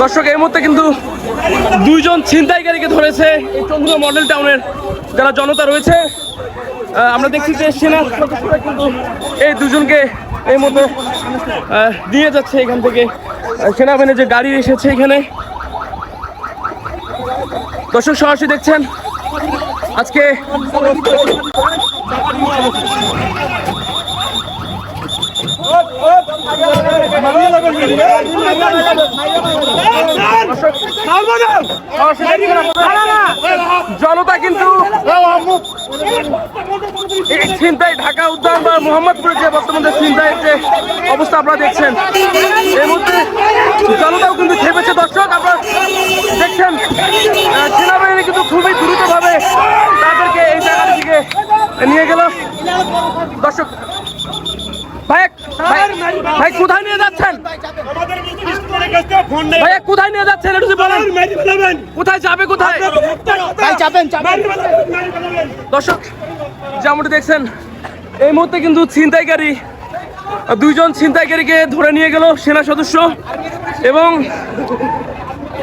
দর্শক, এই মুহূর্তে কিন্তু দুইজন ছিনতাইকারীকে ধরেছে এই চন্দ্র মডেল টাউনের যারা জনতা রয়েছে। আমরা দেখছি যে সেনা কিন্তু এই দুজনকে এই মতো নিয়ে যাচ্ছে এখান থেকে। সেনাবাহিনীর যে গাড়ি এসেছে এখানে। দর্শক সরাসরি দেখছেন আজকে জনতা কিন্তু ছিনতাই ঢাকা উদ্যান বা মোহাম্মদপুরের যে বর্তমানে ছিনতাই যে অবস্থা আপনারা দেখছেন, এই মুহূর্তে জনতাও কিন্তু খেপেছে দর্শক, আপনারা দেখছেন সেনাবাহিনী কিন্তু খুবই দ্রুতভাবে তাদেরকে এই জায়গা থেকে নিয়ে গেল। দর্শক ভাই ভাই- ভাই কোথায় নিয়ে যাচ্ছেন? ভাইয়া কোথায় নিয়ে যাচ্ছেন একটু বলেন। কোথায় যাবে কোথায়? দর্শক যেমনটি দেখছেন এই মুহূর্তে কিন্তু ছিনতাইকারী দুইজন ছিনতাইকারীকে ধরে নিয়ে গেল সেনা সদস্য। এবং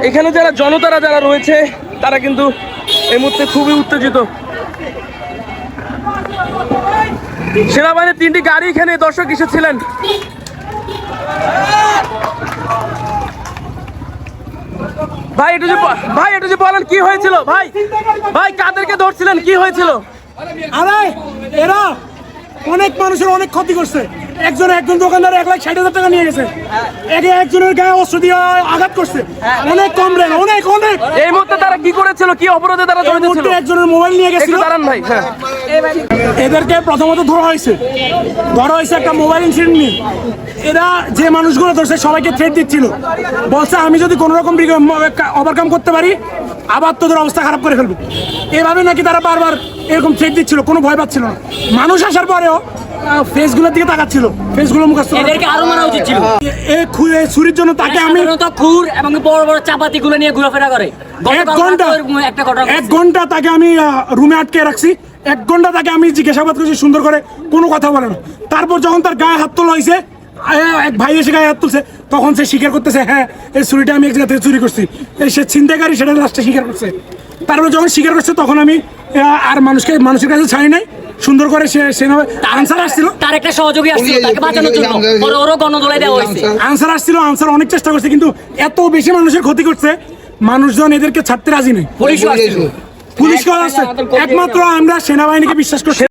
এখানে যারা জনতারা যারা রয়েছে তারা কিন্তু এই মুহূর্তে খুবই উত্তেজিত। সেনাবাহিনীর তিনটি গাড়ি এখানে দর্শক এসেছিলেন। ভাই একটু যে ভাই একটু যে বলেন, কি হয়েছিল? ভাই ভাই, কাদেরকে ধরছিলেন? কি হয়েছিল? আরে, এরা অনেক মানুষের অনেক ক্ষতি করছে। একজন একজন দোকানদার এক লাখ ষাট হাজার টাকা নিয়ে গেছে। একে একজনের গায়ে অস্ত্র দিয়ে আঘাত করছে। অনেক কম রেট অনেক অনেক। এই মুহূর্তে তারা কি করেছিল? কি অপরাধে তারা জড়িত ছিল? একজনের মোবাইল নিয়ে গেছিল। দাঁড়ান ভাই হ্যাঁ। এদেরকে প্রথমত ধরা হয়েছে। ধরা হয়েছে একটা মোবাইল ইনসিডেন্ট নিয়ে। এরা যে মানুষগুলো ধরছে সবাইকে থ্রেট দিচ্ছিল। বলছে আমি যদি কোনো রকম ওভারকাম করতে পারি আবার তোদের অবস্থা খারাপ করে ফেলব। এভাবে নাকি তারা বারবার এরকম থ্রেট দিচ্ছিল কোনো ভয় পাচ্ছিল না। মানুষ আসার পরেও ফেসগুলোর দিকে তাকাচ্ছিল। ফেসগুলো মুখস্থ এদেরকে আরও মারা উচিত ছিল। এই ছুরির জন্য তাকে আমি তো খুর এবং বড় বড় চাপাতি গুলো নিয়ে ঘোরাফেরা করে। এক ঘণ্টা একটা ঘটনা এক ঘণ্টা তাকে আমি রুমে আটকে রাখছি। এক ঘণ্টা তাকে আমি জিজ্ঞাসাবাদ করছি সুন্দর করে কোনো কথা বলে না। তারপর যখন তার গায়ে হাত তোলা হয়েছে এক ভাই এসে গায়ে হাত তুলছে। তখন সে স্বীকার করতেছে হ্যাঁ এই ছুরিটা আমি এক জায়গা থেকে চুরি করছি। এই সে ছিনতাইকারী সেটা লাস্টে স্বীকার করছে। তারপর যখন স্বীকার করছে তখন আমি আর মানুষকে মানুষের কাছে ছাড়ি নাই। সুন্দর করে সে আনসার আসছিল। তার একটা সহযোগী আসছিল তাকে বাঁচানোর জন্য। দেওয়া হয়েছে। আনসার আসছিল আনসার অনেক চেষ্টা করছে কিন্তু এত বেশি মানুষের ক্ষতি করছে মানুষজন এদেরকে ছাড়তে রাজি নেই। পুলিশও আসছিল। পুলিশ একমাত্র আমরা সেনাবাহিনীকে বিশ্বাস করছি।